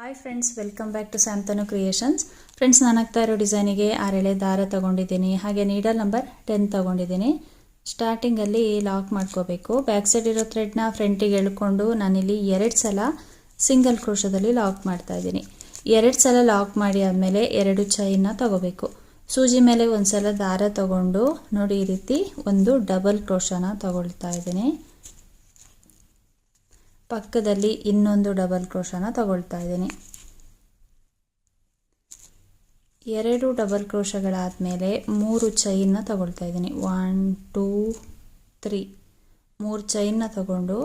Hi friends welcome back to Santanu creations friends ನಾನು ಹಾಕ್ತಾ ಇರೋ ಡಿಸೈನಿಗೆ ಆರೆಳೆ ದಾರ ತಗೊಂಡಿದ್ದೀನಿ. ಹಾಗೆ ನೀಡಲ್ ನಂಬರ್ ಟೆನ್ ತಗೊಂಡಿದ್ದೀನಿ. ಸ್ಟಾರ್ಟಿಂಗಲ್ಲಿ ಲಾಕ್ ಮಾಡ್ಕೋಬೇಕು. ಬ್ಯಾಕ್ ಸೈಡ್ ಇರೋ ಥ್ರೆಡ್ನ ಫ್ರಂಟಿಗೆ ಎಳ್ಕೊಂಡು ನಾನಿಲ್ಲಿ ಎರಡು ಸಲ ಸಿಂಗಲ್ ಕ್ರೋಶದಲ್ಲಿ ಲಾಕ್ ಮಾಡ್ತಾ ಇದ್ದೀನಿ. ಎರಡು ಸಲ ಲಾಕ್ ಮಾಡಿ ಆದಮೇಲೆ ಎರಡು ಚೈನ್ನ ತಗೋಬೇಕು. ಸೂಜಿ ಮೇಲೆ ಒಂದು ಸಲ ದಾರ ತಗೊಂಡು ನೋಡಿ ಈ ರೀತಿ ಒಂದು ಡಬಲ್ ಕ್ರೋಶನ ತಗೊಳ್ತಾ ಇದ್ದೀನಿ. ಪಕ್ಕದಲ್ಲಿ ಇನ್ನೊಂದು ಡಬಲ್ ಕ್ರೋಶನ ತಗೊಳ್ತಾ ಇದ್ದೀನಿ. ಎರಡು ಡಬಲ್ ಕ್ರೋಶಗಳಾದಮೇಲೆ ಮೂರು ಚೈನ್ನ ತಗೊಳ್ತಾ ಇದ್ದೀನಿ. ಒನ್ ಟೂ ತ್ರೀ ಮೂರು ಚೈನ್ನ ತಗೊಂಡು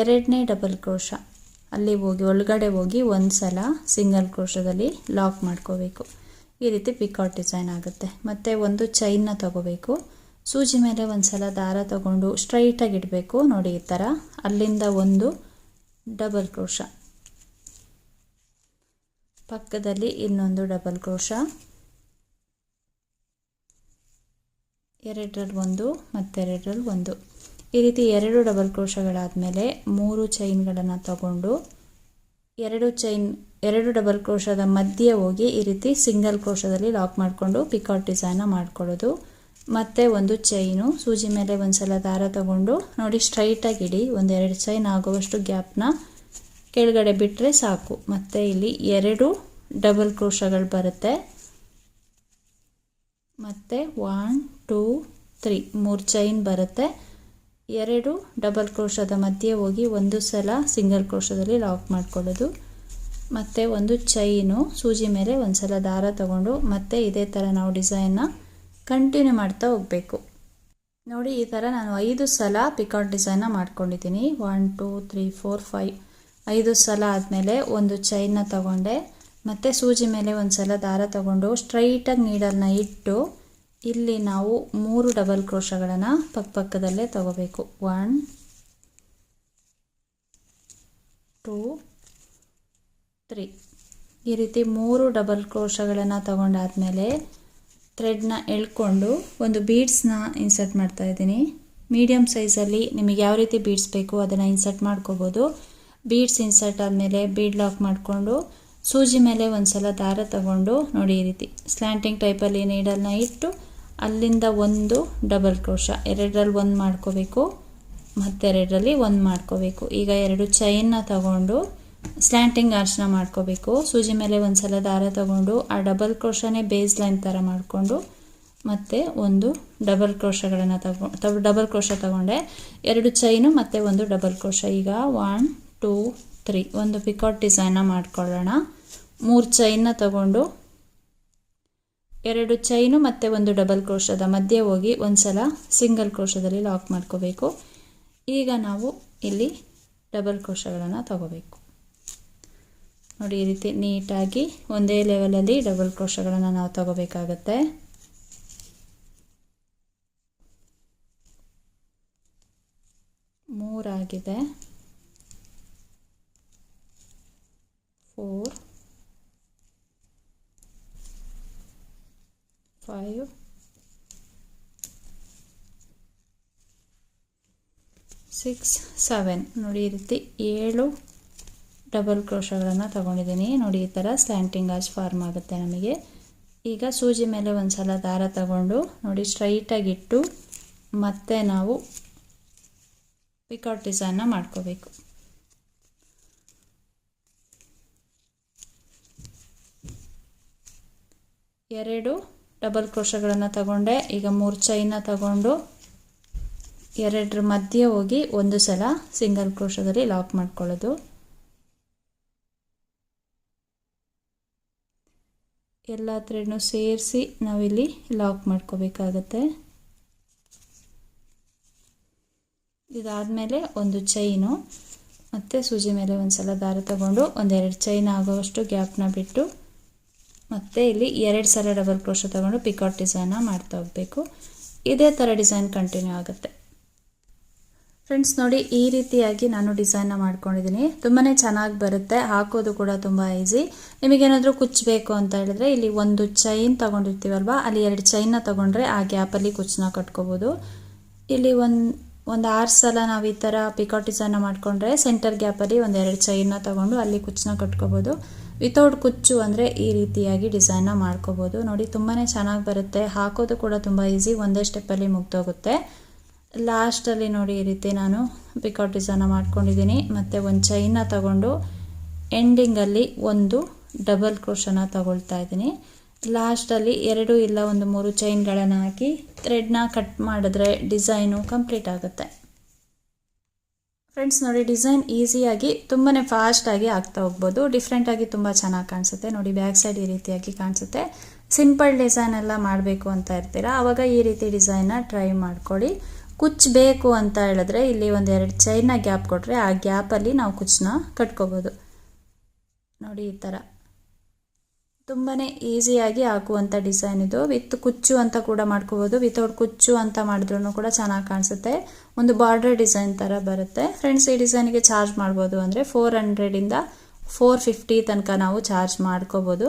ಎರಡನೇ ಡಬಲ್ ಕ್ರೋಶ ಅಲ್ಲಿ ಹೋಗಿ, ಒಳಗಡೆ ಹೋಗಿ ಒಂದು ಸಲ ಸಿಂಗಲ್ ಕ್ರೋಶದಲ್ಲಿ ಲಾಕ್ ಮಾಡ್ಕೋಬೇಕು. ಈ ರೀತಿ ಪಿಕಾಟ್ ಡಿಸೈನ್ ಆಗುತ್ತೆ. ಮತ್ತು ಒಂದು ಚೈನ್ನ ತಗೋಬೇಕು. ಸೂಜಿ ಮೇಲೆ ಒಂದು ಸಲ ದಾರ ತಗೊಂಡು ಸ್ಟ್ರೈಟಾಗಿ ಇಡಬೇಕು. ನೋಡಿ ಈ ಥರ ಅಲ್ಲಿಂದ ಒಂದು ಡಬಲ್ ಕ್ರೋಶ. ಪಕ್ಕದಲ್ಲಿ ಇನ್ನೊಂದು ಡಬಲ್ ಕ್ರೋಶ. ಎರಡರಲ್ಲಿ ಒಂದು, ಮತ್ತೆರಡರಲ್ಲಿ ಒಂದು. ಈ ರೀತಿ ಎರಡು ಡಬಲ್ ಕ್ರೋಶಗಳಾದಮೇಲೆ ಮೂರು ಚೈನ್ಗಳನ್ನು ತಗೊಂಡು ಎರಡು ಚೈನ್, ಎರಡು ಡಬಲ್ ಕ್ರೋಶದ ಮಧ್ಯೆ ಹೋಗಿ ಈ ರೀತಿ ಸಿಂಗಲ್ ಕ್ರೋಶದಲ್ಲಿ ಲಾಕ್ ಮಾಡಿಕೊಂಡು ಪಿಕಾಟ್ ಡಿಸೈನ್ನ ಮಾಡ್ಕೊಳ್ಳೋದು. ಮತ್ತು ಒಂದು ಚೈನು ಸೂಜಿ ಮೇಲೆ ಒಂದು ಸಲ ದಾರ ತಗೊಂಡು ನೋಡಿ ಸ್ಟ್ರೈಟಾಗಿ ಇಡಿ. ಒಂದೆರಡು ಚೈನ್ ಆಗುವಷ್ಟು ಗ್ಯಾಪ್ನ ಕೆಳಗಡೆ ಬಿಟ್ಟರೆ ಸಾಕು. ಮತ್ತು ಇಲ್ಲಿ ಎರಡು ಡಬಲ್ ಕ್ರೋಶಗಳು ಬರುತ್ತೆ. ಮತ್ತು ಒನ್ ಟೂ ತ್ರೀ ಮೂರು ಚೈನ್ ಬರುತ್ತೆ. ಎರಡು ಡಬಲ್ ಕ್ರೋಶದ ಮಧ್ಯೆ ಹೋಗಿ ಒಂದು ಸಲ ಸಿಂಗಲ್ ಕ್ರೋಶದಲ್ಲಿ ಲಾಕ್ ಮಾಡ್ಕೊಳ್ಳೋದು. ಮತ್ತು ಒಂದು ಚೈನು ಸೂಜಿ ಮೇಲೆ ಒಂದು ಸಲ ದಾರ ತಗೊಂಡು ಮತ್ತೆ ಇದೇ ಥರ ನಾವು ಡಿಸೈನ್ನ ಕಂಟಿನ್ಯೂ ಮಾಡ್ತಾ ಹೋಗಬೇಕು. ನೋಡಿ, ಈ ಥರ ನಾನು ಐದು ಸಲ ಪಿಕಾಟ್ ಡಿಸೈನ್ನ ಮಾಡ್ಕೊಂಡಿದ್ದೀನಿ. One two three four five ಐದು ಸಲ ಆದಮೇಲೆ ಒಂದು ಚೈನ್ನ ತಗೊಂಡೆ. ಮತ್ತು ಸೂಜಿ ಮೇಲೆ ಒಂದು ಸಲ ದಾರ ತಗೊಂಡು ಸ್ಟ್ರೈಟಾಗಿ ನೀಡಲ್ನ ಇಟ್ಟು ಇಲ್ಲಿ ನಾವು ಮೂರು ಡಬಲ್ ಕ್ರೋಶಗಳನ್ನು ಪಕ್ಕಪಕ್ಕದಲ್ಲೇ ತಗೋಬೇಕು. ಒನ್ ಟೂ ತ್ರೀ ಈ ರೀತಿ ಮೂರು ಡಬಲ್ ಕ್ರೋಶಗಳನ್ನು ತಗೊಂಡಾದಮೇಲೆ ಥ್ರೆಡ್ನ ಎಳ್ಕೊಂಡು ಒಂದು ಬೀಡ್ಸ್ನ ಇನ್ಸರ್ಟ್ ಮಾಡ್ತಾ ಇದ್ದೀನಿ. ಮೀಡಿಯಮ್ ಸೈಜಲ್ಲಿ ನಿಮಗೆ ಯಾವ ರೀತಿ ಬೀಡ್ಸ್ ಬೇಕು ಅದನ್ನು ಇನ್ಸರ್ಟ್ ಮಾಡ್ಕೋಬೋದು. ಬೀಡ್ಸ್ ಇನ್ಸರ್ಟ್ ಆದಮೇಲೆ ಬೀಡ್ ಲಾಕ್ ಮಾಡಿಕೊಂಡು ಸೂಜಿ ಮೇಲೆ ಒಂದು ಸಲ ದಾರ ತಗೊಂಡು ನೋಡಿ ಈ ರೀತಿ. ಸ್ಲ್ಯಾಂಟಿಂಗ್ ಟೈಪಲ್ಲಿ ನೀಡಲ್ನ ಇಟ್ಟು ಅಲ್ಲಿಂದ ಒಂದು ಡಬಲ್ ಕ್ರೋಶ ಎರಡರಲ್ಲಿ ಒಂದು ಮಾಡ್ಕೋಬೇಕು, ಮತ್ತೆರಡರಲ್ಲಿ ಒಂದು ಮಾಡ್ಕೋಬೇಕು. ಈಗ ಎರಡು ಚೈನ್ನ ತಗೊಂಡು ಸ್ಲ್ಯಾಂಟಿಂಗ್ ಆರ್ಚ್ನ ಮಾಡ್ಕೋಬೇಕು. ಸೂಜಿ ಮೇಲೆ ಒಂದು ಸಲ ದಾರ ತಗೊಂಡು, ಆ ಡಬಲ್ ಕ್ರೋಶನೇ ಬೇಸ್ ಲೈನ್ ಥರ ಮಾಡಿಕೊಂಡು, ಮತ್ತು ಒಂದು ಡಬಲ್ ಕ್ರೋಶಗಳನ್ನು ತಗೊ ಡಬಲ್ ಕ್ರೋಶ ತಗೊಂಡೆ. ಎರಡು ಚೈನು ಮತ್ತು ಒಂದು ಡಬಲ್ ಕ್ರೋಶ ಈಗ ಒನ್ ಟೂ ತ್ರೀ ಒಂದು ಪಿಕಾಟ್ ಡಿಸೈನ್ನ ಮಾಡ್ಕೊಳ್ಳೋಣ. ಮೂರು ಚೈನ್ನ ತಗೊಂಡು, ಎರಡು ಚೈನು ಮತ್ತು ಒಂದು ಡಬಲ್ ಕ್ರೋಶದ ಮಧ್ಯೆ ಹೋಗಿ ಒಂದು ಸಲ ಸಿಂಗಲ್ ಕ್ರೋಶದಲ್ಲಿ ಲಾಕ್ ಮಾಡ್ಕೋಬೇಕು. ಈಗ ನಾವು ಇಲ್ಲಿ ಡಬಲ್ ಕ್ರೋಶಗಳನ್ನು ತಗೋಬೇಕು. ನೋಡಿ, ಈ ರೀತಿ ನೀಟಾಗಿ ಒಂದೇ ಲೆವೆಲಲ್ಲಿ ಡಬಲ್ ಕ್ರೋಶಗಳನ್ನು ನಾವು ತಗೋಬೇಕಾಗತ್ತೆ. ಮೂರಾಗಿದೆ. ಫೋರ್ ಫೈವ್ ಸಿಕ್ಸ್ ಸೆವೆನ್ ನೋಡಿ, ಈ ರೀತಿ ಏಳು ಡಬಲ್ ಕ್ರೋಶಗಳನ್ನು ತಗೊಂಡಿದ್ದೀನಿ. ನೋಡಿ, ಈ ಥರ ಸ್ಲ್ಯಾಂಟಿಂಗ್ ಆಚ್ ಫಾರ್ಮ್ ಆಗುತ್ತೆ ನಮಗೆ. ಈಗ ಸೂಜಿ ಮೇಲೆ ಒಂದು ಸಲ ದಾರ ತಗೊಂಡು, ನೋಡಿ ಸ್ಟ್ರೈಟಾಗಿಟ್ಟು ಮತ್ತೆ ನಾವು ಪಿಕಾಟ್ ಡಿಸೈನ್ನ ಮಾಡ್ಕೋಬೇಕು. ಎರಡು ಡಬಲ್ ಕ್ರೋಶಗಳನ್ನು ತಗೊಂಡೆ. ಈಗ ಮೂರು ಚೈನ ತಗೊಂಡು ಎರಡರ ಮಧ್ಯೆ ಹೋಗಿ ಒಂದು ಸಲ ಸಿಂಗಲ್ ಕ್ರೋಶದಲ್ಲಿ ಲಾಕ್ ಮಾಡ್ಕೊಳ್ಳೋದು. ಎಲ್ಲ ಥ್ರೆಡ್ನು ಸೇರಿಸಿ ನಾವಿಲ್ಲಿ ಲಾಕ್ ಮಾಡ್ಕೋಬೇಕಾಗತ್ತೆ. ಇದಾದಮೇಲೆ ಒಂದು ಚೈನು, ಮತ್ತು ಸೂಜಿ ಮೇಲೆ ಒಂದು ಸಲ ದಾರ ತಗೊಂಡು ಒಂದೆರಡು ಚೈನ್ ಆಗೋವಷ್ಟು ಗ್ಯಾಪ್ನ ಬಿಟ್ಟು, ಮತ್ತು ಇಲ್ಲಿ ಎರಡು ಸಲ ಡಬಲ್ ಕ್ರೋಶ ತಗೊಂಡು ಪಿಕಾಟ್ ಡಿಸೈನ್ನ ಮಾಡ್ತಾ ಹೋಗಬೇಕು. ಇದೇ ಥರ ಡಿಸೈನ್ ಕಂಟಿನ್ಯೂ ಆಗುತ್ತೆ. ಫ್ರೆಂಡ್ಸ್ ನೋಡಿ, ಈ ರೀತಿಯಾಗಿ ನಾನು ಡಿಸೈನ್ನ ಮಾಡ್ಕೊಂಡಿದ್ದೀನಿ. ತುಂಬಾ ಚೆನ್ನಾಗಿ ಬರುತ್ತೆ. ಹಾಕೋದು ಕೂಡ ತುಂಬ ಈಸಿ ನಿಮಗೇನಾದರೂ ಕುಚ್ಚಬೇಕು ಅಂತ ಹೇಳಿದ್ರೆ, ಇಲ್ಲಿ ಒಂದು ಚೈನ್ ತೊಗೊಂಡಿರ್ತೀವಲ್ವ? ಅಲ್ಲಿ ಎರಡು ಚೈನ್ನ ತೊಗೊಂಡ್ರೆ ಆ ಗ್ಯಾಪಲ್ಲಿ ಕುಚ್ಚನ್ನ ಕಟ್ಕೋಬೋದು. ಇಲ್ಲಿ ಒಂದು ಒಂದು ಆರು ಸಲ ನಾವು ಈ ಥರ ಪಿಕಾಟ್ ಡಿಸೈನ್ನ ಮಾಡಿಕೊಂಡ್ರೆ ಸೆಂಟರ್ ಗ್ಯಾಪಲ್ಲಿ ಒಂದು ಎರಡು ಚೈನ್ನ ತಗೊಂಡು ಅಲ್ಲಿ ಕುಚ್ಚನ್ನ ಕಟ್ಕೋಬೋದು. ವಿತೌಟ್ ಕುಚ್ಚು ಅಂದರೆ ಈ ರೀತಿಯಾಗಿ ಡಿಸೈನ್ನ ಮಾಡ್ಕೋಬೋದು. ನೋಡಿ ತುಂಬಾ ಚೆನ್ನಾಗಿ ಬರುತ್ತೆ. ಹಾಕೋದು ಕೂಡ ತುಂಬ ಈಸಿ ಒಂದೇ ಸ್ಟೆಪ್ಪಲ್ಲಿ ಮುಗ್ದೋಗುತ್ತೆ. ಲಾಸ್ಟಲ್ಲಿ ನೋಡಿ ಈ ರೀತಿ ನಾನು ಪಿಕಾಟ್ ಡಿಸೈನ ಮಾಡ್ಕೊಂಡಿದ್ದೀನಿ. ಮತ್ತು ಒಂದು ಚೈನ ತಗೊಂಡು ಎಂಡಿಂಗಲ್ಲಿ ಒಂದು ಡಬಲ್ ಕ್ರೋಶನ ತಗೊಳ್ತಾ ಇದ್ದೀನಿ. ಲಾಸ್ಟಲ್ಲಿ ಎರಡು ಇಲ್ಲ ಒಂದು ಮೂರು ಚೈನ್ಗಳನ್ನು ಹಾಕಿ ಥ್ರೆಡ್ನ ಕಟ್ ಮಾಡಿದ್ರೆ ಡಿಸೈನು ಕಂಪ್ಲೀಟ್ ಆಗುತ್ತೆ. ಫ್ರೆಂಡ್ಸ್ ನೋಡಿ ಡಿಸೈನ್ ಈಸಿಯಾಗಿ ತುಂಬಾ ಫಾಸ್ಟಾಗಿ ಆಗ್ತಾ ಹೋಗ್ಬೋದು. ಡಿಫ್ರೆಂಟಾಗಿ ತುಂಬ ಚೆನ್ನಾಗಿ ಕಾಣಿಸುತ್ತೆ. ನೋಡಿ ಬ್ಯಾಕ್ ಸೈಡ್ ಈ ರೀತಿಯಾಗಿ ಕಾಣಿಸುತ್ತೆ. ಸಿಂಪಲ್ ಡಿಸೈನ್ ಎಲ್ಲ ಮಾಡಬೇಕು ಅಂತ ಇರ್ತೀರಾ? ಆವಾಗ ಈ ರೀತಿ ಡಿಸೈನ್ನ ಟ್ರೈ ಮಾಡ್ಕೊಳ್ಳಿ. ಕುಚ್ಚು ಬೇಕು ಅಂತ ಹೇಳಿದ್ರೆ ಇಲ್ಲಿ ಒಂದು ಎರಡು ಚೈನ ಗ್ಯಾಪ್ ಕೊಟ್ಟರೆ ಆ ಗ್ಯಾಪಲ್ಲಿ ನಾವು ಕುಚ್ಚನ್ನ ಕಟ್ಕೋಬೋದು. ನೋಡಿ ಈ ಥರ ತುಂಬಾ ಈಸಿಯಾಗಿ ಹಾಕುವಂಥ ಡಿಸೈನ್ ಇದು. ವಿತ್ ಕುಚ್ಚು ಅಂತ ಕೂಡ ಮಾಡ್ಕೋಬೋದು. ವಿತೌಟ್ ಕುಚ್ಚು ಅಂತ ಮಾಡಿದ್ರೂ ಕೂಡ ಚೆನ್ನಾಗಿ ಕಾಣಿಸುತ್ತೆ. ಒಂದು ಬಾರ್ಡರ್ ಡಿಸೈನ್ ಥರ ಬರುತ್ತೆ. ಫ್ರೆಂಡ್ಸ್ ಈ ಡಿಸೈನಿಗೆ ಚಾರ್ಜ್ ಮಾಡ್ಬೋದು ಅಂದರೆ ಫೋರ್ ಹಂಡ್ರೆಡಿಂದ ಫೋರ್ ಫಿಫ್ಟಿ ತನಕ ನಾವು ಚಾರ್ಜ್ ಮಾಡ್ಕೋಬೋದು.